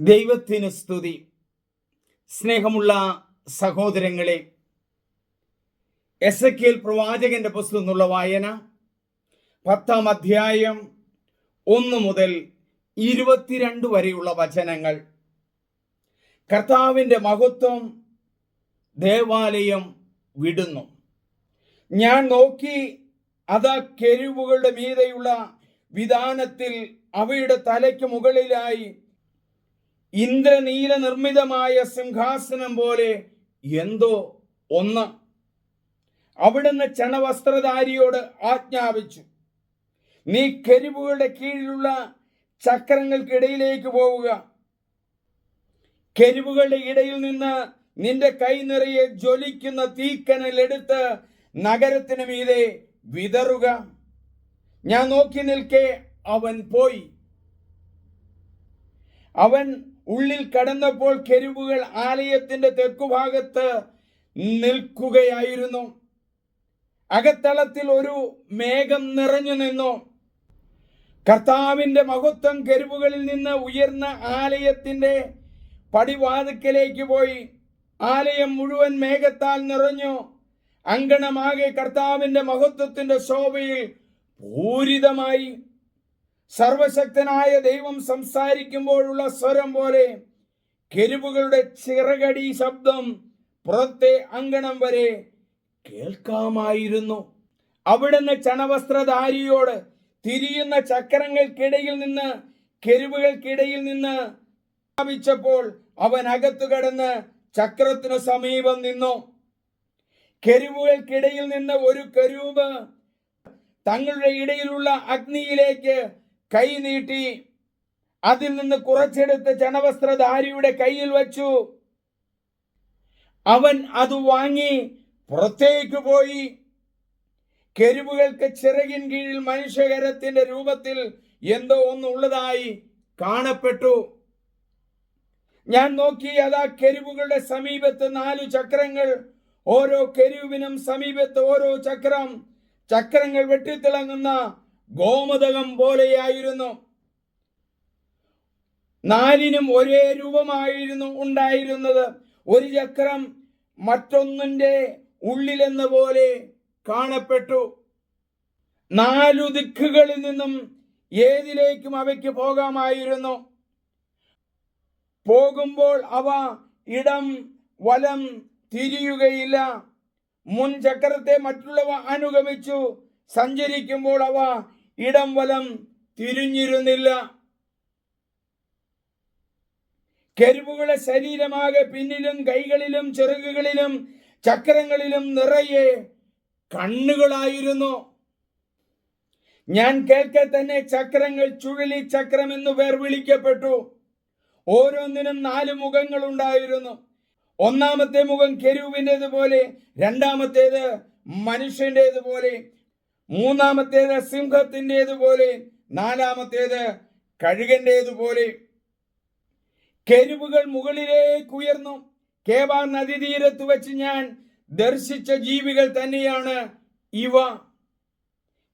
ദൈവത്തിന് സ്തുതി. സ്നേഹമുള്ള സഹോദരങ്ങളെ എസ് എ പ്രവാചകന്റെ പുസ്തകം എന്നുള്ള വായന പത്താം അധ്യായം ഒന്ന് മുതൽ ഇരുപത്തിരണ്ട് വരെയുള്ള വചനങ്ങൾ. കർത്താവിന്റെ മഹത്വം ദേവാലയം വിടുന്നു. ഞാൻ നോക്കി അതാ കെരുവുകളുടെ മീതെയുള്ള വിധാനത്തിൽ അവയുടെ തലയ്ക്ക് മുകളിലായി ഇന്ദ്രനീല നിർമ്മിതമായ സിംഹാസനം പോലെ എന്തോ ഒന്ന്. അവിടുന്ന് ചണവസ്ത്രധാരിയോട് ആജ്ഞാപിച്ചു. നീ കരിവുകളുടെ കീഴിലുള്ള ചക്രങ്ങൾക്കിടയിലേക്ക് പോവുക. കരിവുകളുടെ ഇടയിൽ നിന്ന് നിന്റെ കൈ നിറയെ ജ്വലിക്കുന്ന തീക്കനൽ എടുത്ത് നഗരത്തിന് മീതെ വിതറുക. ഞാൻ നോക്കി നിൽക്കെ അവൻ പോയി. അവൻ ഉള്ളിൽ കടന്നപ്പോൾ കെരുവുകൾ ആലയത്തിന്റെ തെക്കുഭാഗത്ത് നിൽക്കുകയായിരുന്നു. അകത്തളത്തിൽ ഒരു മേഘം നിറഞ്ഞു നിന്നു. കർത്താവിന്റെ മഹത്വം കെരുവുകളിൽ നിന്ന് ഉയർന്ന ആലയത്തിന്റെ പടിവാതുക്കലേക്ക് പോയി. ആലയം മുഴുവൻ മേഘത്താൽ നിറഞ്ഞു. അങ്കണമാകെ കർത്താവിന്റെ മഹത്വത്തിന്റെ ശോഭയിൽ പൂരിതമായി. സർവശക്തനായ ദൈവം സംസാരിക്കുമ്പോഴുള്ള സ്വരം പോലെ കെരുവുകളുടെ ചിറകടി ശബ്ദം പുറത്തെ അങ്കണം വരെ കേൾക്കാമായിരുന്നു. അവിടുന്ന് ചണവസ്ത്രധാരിയോട് തിരിയുന്ന ചക്രങ്ങൾക്കിടയിൽ നിന്ന് കെരുവുകൾക്കിടയിൽ നിന്ന് സ്ഥാപിച്ചപ്പോൾ അവൻ അകത്തു കടന്ന് ചക്രത്തിനു സമീപം നിന്നു. കെരുവുകൾക്കിടയിൽ നിന്ന് ഒരു കരൂപ് തങ്ങളുടെ ഇടയിലുള്ള അഗ്നിയിലേക്ക് കൈ നീട്ടി അതിൽ നിന്ന് കുറച്ചെടുത്ത് ചണവസ്ത്രധാരിയുടെ കയ്യിൽ വച്ചു. അവൻ അത് വാങ്ങി പുറത്തേക്ക് പോയി. കെരുവുകൾക്ക് ചിറകിൻ കീഴിൽ മനുഷ്യകരത്തിന്റെ രൂപത്തിൽ എന്തോ ഒന്നുള്ളതായി കാണപ്പെട്ടു. ഞാൻ നോക്കി അതാ കെരുവുകളുടെ സമീപത്ത് നാലു ചക്രങ്ങൾ. ഓരോ കെരുവിനും സമീപത്ത് ഓരോ ചക്രം. ചക്രങ്ങൾ വെട്ടിത്തിളങ്ങുന്ന ഗോമതകം പോലെയായിരുന്നു. നാലിനും ഒരേ രൂപമായിരുന്നു ഉണ്ടായിരുന്നത്. ഒരു ചക്രം മറ്റൊന്നിന്റെ ഉള്ളിലെന്ന പോലെ കാണപ്പെട്ടു. നാലു ദിക്കുകളിൽ നിന്നും ഏതിലേക്കും അവയ്ക്ക് പോകാമായിരുന്നു. പോകുമ്പോൾ അവ ഇടം വലം തിരിയുകയില്ല. മുൻ ചക്രത്തെ മറ്റുള്ളവ അനുഗമിച്ചു സഞ്ചരിക്കുമ്പോൾ അവ ഇടം വലം തിരിഞ്ഞിരുന്നില്ല. കരുവുകളെ ശരീരമാകെ പിന്നിലും കൈകളിലും ചെറുകുകളിലും ചക്രങ്ങളിലും നിറയെ കണ്ണുകളായിരുന്നു. ഞാൻ കേൾക്കെ തന്നെ ചക്രങ്ങൾ ചുഴലി ചക്രം എന്ന് പേർ വിളിക്കപ്പെട്ടു. ഓരോന്നിനും നാല് മുഖങ്ങൾ ഉണ്ടായിരുന്നു. ഒന്നാമത്തെ മുഖം കെരുവിന്റെതുപോലെ രണ്ടാമത്തേത് മനുഷ്യന്റെതുപോലെ. മൂന്നാമത്തേത് സിംഹത്തിന്റെതുപോലെ നാലാമത്തേത് കഴുകന്റെതുപോലെ. കെരുവുകൾ മുകളിലേക്ക് ഉയർന്നു. കേബാർ നദീതീരത്ത് വെച്ച് ഞാൻ ദർശിച്ച ജീവികൾ തന്നെയാണ് ഇവ.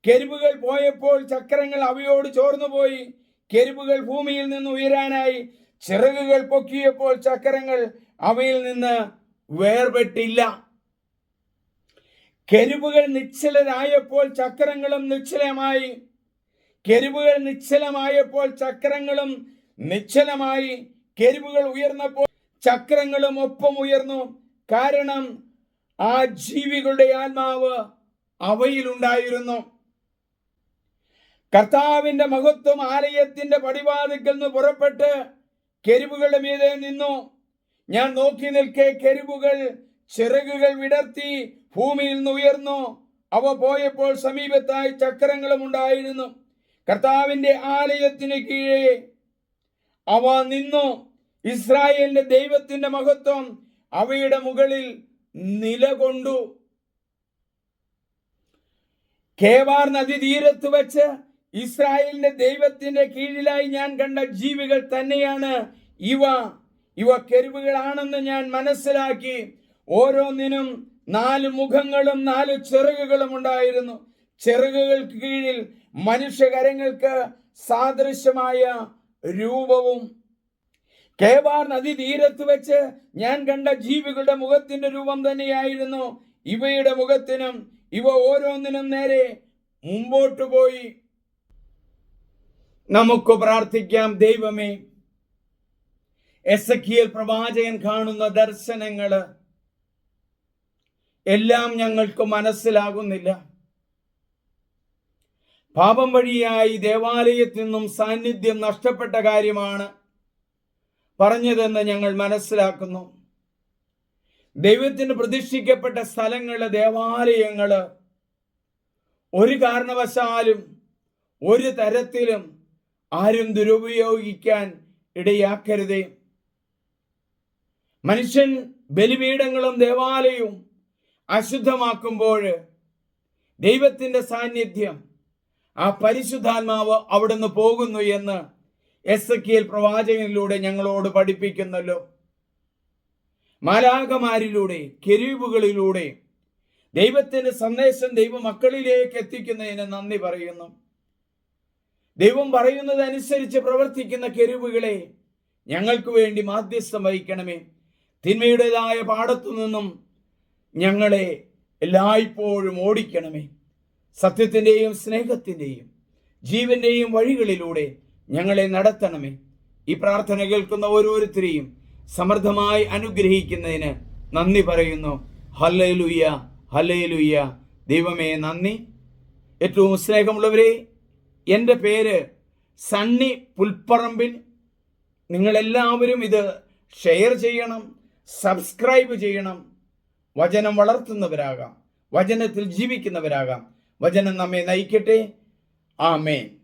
കെരുവുകൾ പോയപ്പോൾ ചക്രങ്ങൾ അവയോട് ചോർന്നുപോയി. കെരുവുകൾ ഭൂമിയിൽ നിന്ന് ഉയരാനായി ചിറകുകൾ പൊക്കിയപ്പോൾ ചക്രങ്ങൾ അവയിൽ നിന്ന് വേർപെട്ടില്ല. കെരുവുകൾ നിശ്ചലരായപ്പോൾ ചക്രങ്ങളും നിശ്ചലമായി. കെരുവുകൾ നിശ്ചലമായപ്പോൾ ചക്രങ്ങളും നിശ്ചലമായി. കെരുവുകൾ ഉയർന്നപ്പോൾ ചക്രങ്ങളും ഒപ്പം ഉയർന്നു. കാരണം ആ ജീവികളുടെ ആത്മാവ് അവയിലുണ്ടായിരുന്നു. കർത്താവിന്റെ മഹത്വം ആലയത്തിന്റെ പടിവാതിക്കൽ നിന്ന് പുറപ്പെട്ട് കെരുവുകളുടെ മീതെ നിന്നു. ഞാൻ നോക്കി നിൽക്കെ കെരുവുകൾ ചിറകുകൾ വിടർത്തി ഭൂമിയിൽ നിന്ന് ഉയർന്നു. അവ പോയപ്പോൾ സമീപത്തായി ചക്രങ്ങളും ഉണ്ടായിരുന്നു. കർത്താവിന്റെ ആലയത്തിന് കീഴേ അവ നിന്നു. ഇസ്രായേലിന്റെ ദൈവത്തിന്റെ മഹത്വം അവയുടെ മുകളിൽ നിലകൊണ്ടു. കേവാർ നദി തീരത്ത് വെച്ച് ഇസ്രായേലിന്റെ ദൈവത്തിന്റെ കീഴിലായി ഞാൻ കണ്ട ജീവികൾ തന്നെയാണ് ഇവ. ഇവ കെരുവുകളാണെന്ന് ഞാൻ മനസ്സിലാക്കി. ഓരോന്നിനും നാല് മുഖങ്ങളും നാല് ചിറകുകളും ഉണ്ടായിരുന്നു. ചിറകുകൾക്ക് കീഴിൽ മനുഷ്യകരങ്ങൾക്ക് സാദൃശ്യമായ രൂപവും കേവാർ നദി തീരത്ത് വെച്ച് ഞാൻ കണ്ട ജീവികളുടെ മുഖത്തിന്റെ രൂപം തന്നെയായിരുന്നു. ഇവയുടെ മുഖത്തിനും ഇവ ഓരോന്നിനും നേരെ മുമ്പോട്ട് പോയി. നമുക്ക് പ്രാർത്ഥിക്കാം ദൈവമേ. എസ് പ്രവാചകൻ കാണുന്ന ദർശനങ്ങൾ എല്ലാം ഞങ്ങൾക്ക് മനസ്സിലാകുന്നില്ല. പാപം വഴിയായി ദേവാലയത്തിൽ നിന്നും സാന്നിധ്യം നഷ്ടപ്പെട്ട കാര്യമാണ് പറഞ്ഞതെന്ന് ഞങ്ങൾ മനസ്സിലാക്കുന്നു. ദൈവത്തിന് പ്രതിഷ്ഠിക്കപ്പെട്ട സ്ഥലങ്ങളിലെ ദേവാലയങ്ങൾ ഒരു കാരണവശാലും ഒരു തരത്തിലും ആരും ദുരുപയോഗിക്കാൻ ഇടയാക്കരുതേ. മനുഷ്യൻ ബലിപീഠങ്ങളും ദേവാലയവും അശുദ്ധമാക്കുമ്പോൾ ദൈവത്തിന്റെ സാന്നിധ്യം ആ പരിശുദ്ധാത്മാവ് അവിടുന്ന് പോകുന്നു എന്ന് എസ് കെ എൽ പ്രവാചകനിലൂടെ ഞങ്ങളോട് പഠിപ്പിക്കുന്നല്ലോ. മാലാകമാരിലൂടെ കെരീബുകളിലൂടെ ദൈവത്തിന്റെ സന്ദേശം ദൈവമക്കളിലേക്ക് എത്തിക്കുന്നതിന് നന്ദി പറയുന്നു. ദൈവം പറയുന്നതനുസരിച്ച് പ്രവർത്തിക്കുന്ന കെരുവുകളെ ഞങ്ങൾക്ക് വേണ്ടി മാധ്യസ്ഥം വഹിക്കണമേ. തിന്മയുടേതായ പാടത്തു നിന്നും ഞങ്ങളെ എല്ലായ്പ്പോഴും ഓടിക്കണമേ. സത്യത്തിന്റെയും സ്നേഹത്തിന്റെയും ജീവന്റെയും വഴികളിലൂടെ ഞങ്ങളെ നടത്തണമേ. ഈ പ്രാർത്ഥന കേൾക്കുന്ന ഓരോരുത്തരെയും സമൃദ്ധമായി അനുഗ്രഹിക്കുന്നതിന് നന്ദി പറയുന്നു. ഹല്ലയിലുയ്യ ഹല്ലയിലുയ്യ ദൈവമേ നന്ദി. ഏറ്റവും സ്നേഹമുള്ളവരെ എന്റെ പേര് സണ്ണി പുൽപ്പറമ്പിൽ. നിങ്ങളെല്ലാവരും ഇത് ഷെയർ ചെയ്യണം സബ്സ്ക്രൈബ് ചെയ്യണം. വചനം വളർത്തുന്നവരാകാം. വചനത്തിൽ ജീവിക്കുന്നവരാകാം. വചനം നമ്മെ നയിക്കട്ടെ. ആമേൻ.